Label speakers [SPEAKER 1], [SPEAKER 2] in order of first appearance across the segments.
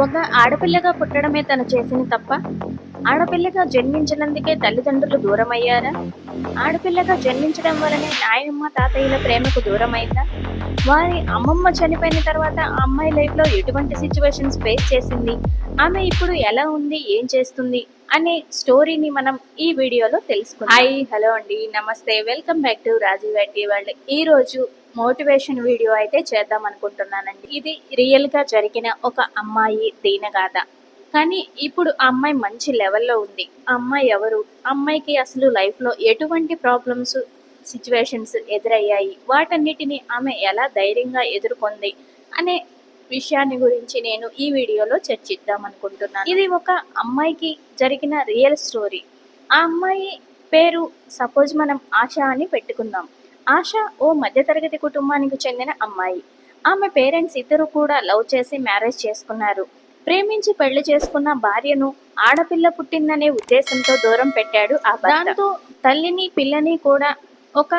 [SPEAKER 1] ఒక ఆడపిల్లగా పుట్టడమే తను చేసిన తప్ప ఆడపిల్లగా జన్మించినందుకే తల్లిదండ్రులు దూరమయ్యారా? ఆడపిల్లగా జన్మించడం వలనే నాయనమ్మ తాతయ్యల ప్రేమకు దూరమైందా? వారి అమ్మమ్మ చనిపోయిన తర్వాత ఆ అమ్మాయి లైఫ్లో ఎటువంటి సిచ్యువేషన్స్ ఫేస్ చేసింది? ఆమె ఇప్పుడు ఎలా ఉంది? ఏం చేస్తుంది? అనే స్టోరీని మనం ఈ వీడియోలో తెలుసుకుందాం. హాయ్ హలో అండి. నమస్తే. వెల్కమ్ బ్యాక్ టు రాజీవ్ వెట్టి వరల్డ్. ఈరోజు మోటివేషన్ వీడియో అయితే చేద్దాం అనుకుంటున్నానండి. ఇది రియల్గా జరిగిన ఒక అమ్మాయి దీనగాథ. కానీ ఇప్పుడు ఆ అమ్మాయి మంచి లెవెల్లో ఉంది. ఆ అమ్మాయి ఎవరు? అమ్మాయికి అసలు లైఫ్లో ఎటువంటి ప్రాబ్లమ్స్ సిచ్యువేషన్స్ ఎదురయ్యాయి? వాటన్నిటిని ఆమె ఎలా ధైర్యంగా ఎదుర్కొంది? అనే విషయాన్ని గురించి నేను ఈ వీడియోలో చర్చిద్దాం అనుకుంటున్నాను. ఇది ఒక అమ్మాయికి జరిగిన రియల్ స్టోరీ ఆ అమ్మాయి పేరు సపోజ్ మనం ఆశ అని పెట్టుకుందాం. ఆశ ఓ మధ్యతరగతి కుటుంబానికి చెందిన అమ్మాయి. ఆమె పేరెంట్స్ ఇద్దరు కూడా లవ్ చేసి మ్యారేజ్ చేసుకున్నారు. ప్రేమించి పెళ్ళి చేసుకున్న భార్యను ఆడపిల్ల పుట్టిందనే ఉద్దేశంతో దూరం పెట్టాడు ఆ. దాంతో తల్లిని పిల్లని కూడా ఒక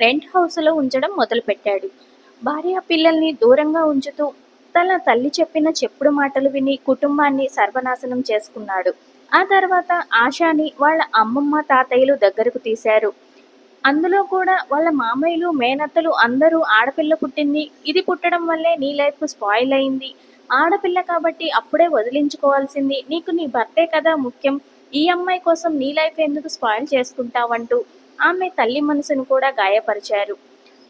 [SPEAKER 1] రెంట్ హౌస్లో ఉంచడం మొదలు పెట్టాడు భార్య పిల్లల్ని దూరంగా ఉంచుతూ తన తల్లి చెప్పిన చెప్పుడు మాటలు విని కుటుంబాన్ని సర్వనాశనం చేసుకున్నాడు. ఆ తర్వాత ఆశాని వాళ్ళ అమ్మమ్మ తాతయ్యలు దగ్గరకు తీశారు. అందులో కూడా వాళ్ళ మామయ్యలు మేనత్తలు అందరూ ఆడపిల్ల పుట్టింది. ఇది పుట్టడం వల్లే నీ లైఫ్ స్పాయిల్ అయింది. ఆడపిల్ల కాబట్టి అప్పుడే వదిలించుకోవాల్సింది. నీకు నీ భర్తే కదా ముఖ్యం. ఈ అమ్మాయి కోసం నీ లైఫ్ ఎందుకు స్పాయిల్ చేసుకుంటావంటూ ఆమె తల్లి మనసును కూడా గాయపరిచారు.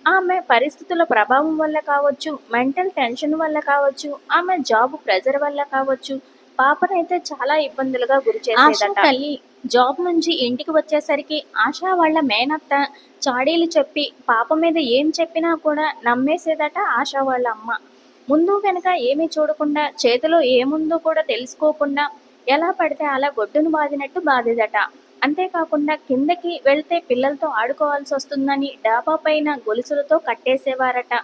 [SPEAKER 1] ఆమె పరిస్థితుల ప్రభావం వల్ల కావచ్చు మెంటల్ టెన్షన్ వల్ల కావచ్చు ఆమె జాబ్ ప్రెజర్ వల్ల కావచ్చు పాపనైతే చాలా ఇబ్బందులుగా గురి చేసేదట. తల్లి జాబ్ నుంచి ఇంటికి వచ్చేసరికి ఆశ వాళ్ళ మేనత్త చాడీలు చెప్పి పాప మీద ఏం చెప్పినా కూడా నమ్మేసేదట ఆశ వాళ్ళ అమ్మ. ముందు వెనక ఏమీ చూడకుండా చేతిలో ఏముందో కూడా తెలుసుకోకుండా ఎలా పడితే అలా గొడ్డును బాదినట్టు బాధేదట అంతేకాకుండా కిందకి వెళ్తే పిల్లలతో ఆడుకోవాల్సి వస్తుందని డాబా పైన గొలుసులతో కట్టేసేవారట.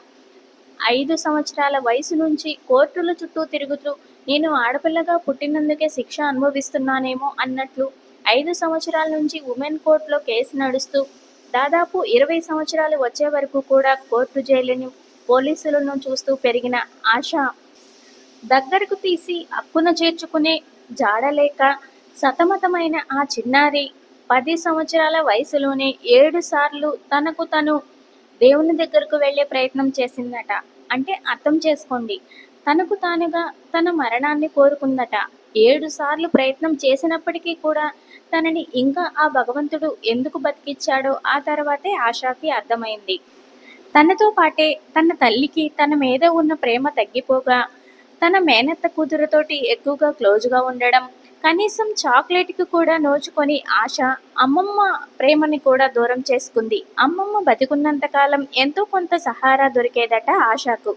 [SPEAKER 1] ఐదు సంవత్సరాల వయసు నుంచి కోర్టుల చుట్టూ తిరుగుతూ నేను ఆడపిల్లగా పుట్టినందుకే శిక్ష అనుభవిస్తున్నానేమో అన్నట్లు ఐదు సంవత్సరాల నుంచి ఉమెన్ కోర్టులో కేసు నడుస్తూ దాదాపు ఇరవై సంవత్సరాలు వచ్చే వరకు కూడా కోర్టు జైలుని పోలీసులను చూస్తూ పెరిగిన ఆశ. దగ్గరకు తీసి అక్కున చేర్చుకునే జాడలేక సతమతమైన ఆ చిన్నారి పది సంవత్సరాల వయసులోనే ఏడు సార్లు తనకు తను దేవుని దగ్గరకు వెళ్ళే ప్రయత్నం చేసిందట. అంటే అర్థం చేసుకోండి. తనకు తానుగా తన మరణాన్ని కోరుకుందట. ఏడు సార్లు ప్రయత్నం చేసినప్పటికీ కూడా తనని ఇంకా ఆ భగవంతుడు ఎందుకు బతికిచ్చాడో ఆ తర్వాతే ఆశాకి అర్థమైంది. తనతో పాటే తన తల్లికి తన మీద ఉన్న ప్రేమ తగ్గిపోగా తన మేనత్త కూతురుతోటి ఎక్కువగా క్లోజ్గా ఉండడం కనీసం చాక్లెట్కి కూడా నోచుకొని ఆశ అమ్మమ్మ ప్రేమని కూడా దూరం చేసుకుంది. అమ్మమ్మ బతికున్నంత కాలం ఎంతో కొంత సహారా దొరికేదట ఆశకు.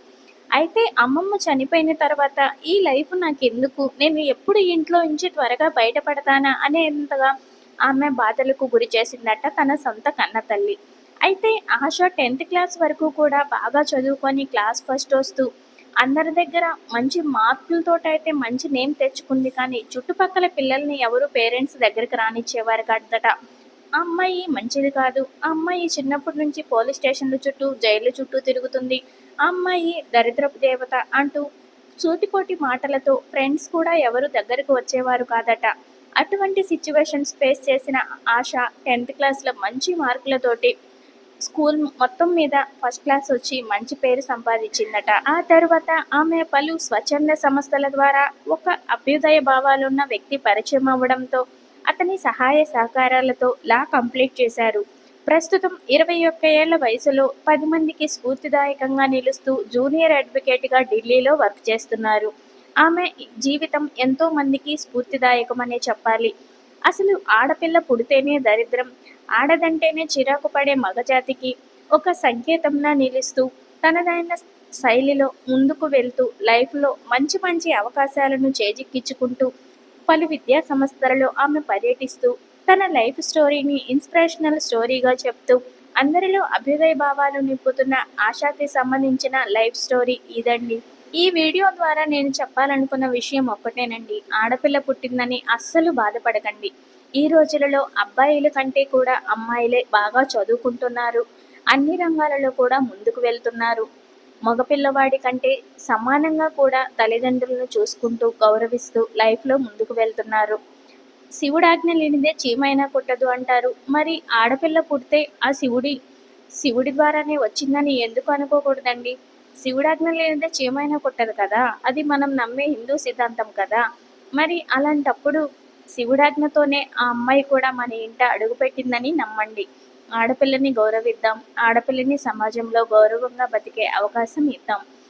[SPEAKER 1] అయితే అమ్మమ్మ చనిపోయిన తర్వాత ఈ లైఫ్ నాకు ఎందుకు నేను ఎప్పుడు ఇంట్లో నుంచి త్వరగా బయటపడతానా అనేంతగా ఆమె బాధలకు గురి చేసిందట తన సొంత కన్న తల్లి. అయితే ఆశ టెన్త్ క్లాస్ వరకు కూడా బాగా చదువుకొని క్లాస్ ఫస్ట్ వస్తూ అందరి దగ్గర మంచి మార్కులతో అయితే మంచి నేమ్ తెచ్చుకుంది కానీ చుట్టుపక్కల పిల్లల్ని ఎవరు పేరెంట్స్ దగ్గరికి రానిచ్చేవారు కాదట. ఆ అమ్మాయి మంచిది కాదు. ఆ అమ్మాయి చిన్నప్పటి నుంచి పోలీస్ స్టేషన్ల చుట్టూ జైలు చుట్టూ తిరుగుతుంది. అమ్మాయి దరిద్రపు దేవత అంటూ సూటిపోటి మాటలతో ఫ్రెండ్స్ కూడా ఎవరు దగ్గరకు వచ్చేవారు కాదట. అటువంటి సిచ్యువేషన్స్ ఫేస్ చేసిన ఆశ టెన్త్ క్లాస్లో మంచి మార్కులతోటి స్కూల్ మొత్తం మీద ఫస్ట్ క్లాస్ వచ్చి మంచి పేరు సంపాదించిందట. ఆ తర్వాత ఆమె పలు స్వచ్ఛంద సంస్థల ద్వారా ఒక అభ్యుదయ భావాలున్న వ్యక్తి పరిచయం అవ్వడంతో అతని సహాయ సహకారాలతో లా కంప్లీట్ చేశారు. ప్రస్తుతం ఇరవై ఒక్క ఏళ్ళ వయసులో పది మందికి స్ఫూర్తిదాయకంగా నిలుస్తూ జూనియర్ అడ్వకేట్గా ఢిల్లీలో వర్క్ చేస్తున్నారు. ఆమె జీవితం ఎంతో మందికి స్ఫూర్తిదాయకమనే చెప్పాలి. అసలు ఆడపిల్ల పుడితేనే దరిద్రం ఆడదంటేనే చిరాకు పడే మగజాతికి ఒక సంకేతంలా నిలుస్తూ తనదైన శైలిలో ముందుకు వెళ్తూ లైఫ్లో మంచి మంచి అవకాశాలను చేజిక్కించుకుంటూ పలు విద్యా సంస్థలలో ఆమె పర్యటిస్తూ తన లైఫ్ స్టోరీని ఇన్స్పిరేషనల్ స్టోరీగా చెప్తూ అందరిలో అభ్యుదయ భావాలు నింపుతున్న ఆశాకి సంబంధించిన లైఫ్ స్టోరీ ఇదండి. ఈ వీడియో ద్వారా నేను చెప్పాలనుకున్న విషయం ఒక్కటేనండి. ఆడపిల్ల పుట్టిందని అస్సలు బాధపడకండి. ఈ రోజులలో అబ్బాయిల కంటే కూడా అమ్మాయిలే బాగా చదువుకుంటున్నారు. అన్ని రంగాలలో కూడా ముందుకు వెళ్తున్నారు. మగపిల్లవాడి కంటే సమానంగా కూడా తల్లిదండ్రులను చూసుకుంటూ గౌరవిస్తూ లైఫ్లో ముందుకు వెళ్తున్నారు. శివుడు ఆజ్ఞ లేనిదే చీమైనా పుట్టదు అంటారు. మరి ఆడపిల్ల పుడితే ఆ శివుడి శివుడి ద్వారానే వచ్చిందని ఎందుకు అనుకోకూడదండి? శివుడాజ్ఞ లేనిదే చీమైనా పుట్టదు కదా? అది మనం నమ్మే హిందూ సిద్ధాంతం కదా? మరి అలాంటప్పుడు శివుడాజ్ఞతోనే ఆ అమ్మాయి కూడా మన ఇంట అడుగుపెట్టిందని నమ్మండి. ఆడపిల్లని గౌరవిద్దాం ఆడపిల్లని సమాజంలో గౌరవంగా బతికే అవకాశం ఇద్దాం.